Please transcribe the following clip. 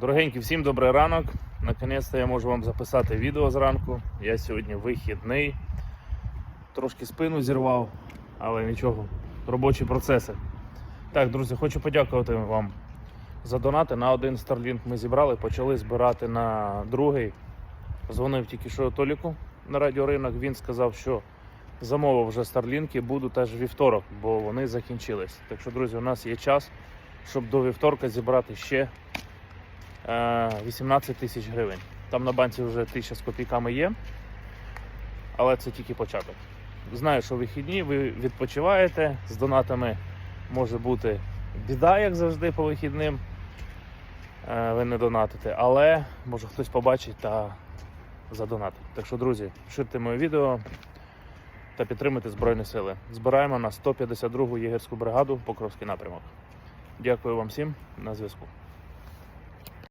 Дорогенькі, всім добрий ранок. Наконець-то я можу вам записати відео зранку. Я сьогодні вихідний. Трошки спину зірвав, але нічого. Робочі процеси. Так, друзі, хочу подякувати вам за донати. На один Starlink ми зібрали, почали збирати на другий. Дзвонив тільки що Толіку на радіоринок. Він сказав, що замовив вже Старлінки, буду теж вівторок, бо вони закінчились. Так що, друзі, у нас є час, щоб до вівторка зібрати ще 18 тисяч гривень. Там на банці вже тисяча з копійками є, але це тільки початок. Знаю, що вихідні, ви відпочиваєте, з донатами може бути біда, як завжди, по вихідним. Е, Ви не донатите, але може хтось побачить та задонатить. Так що, друзі, ширте моє відео та підтримуйте Збройні Сили. Збираємо на 152-гу єгерську бригаду Покровський напрямок. Дякую вам всім на зв'язку.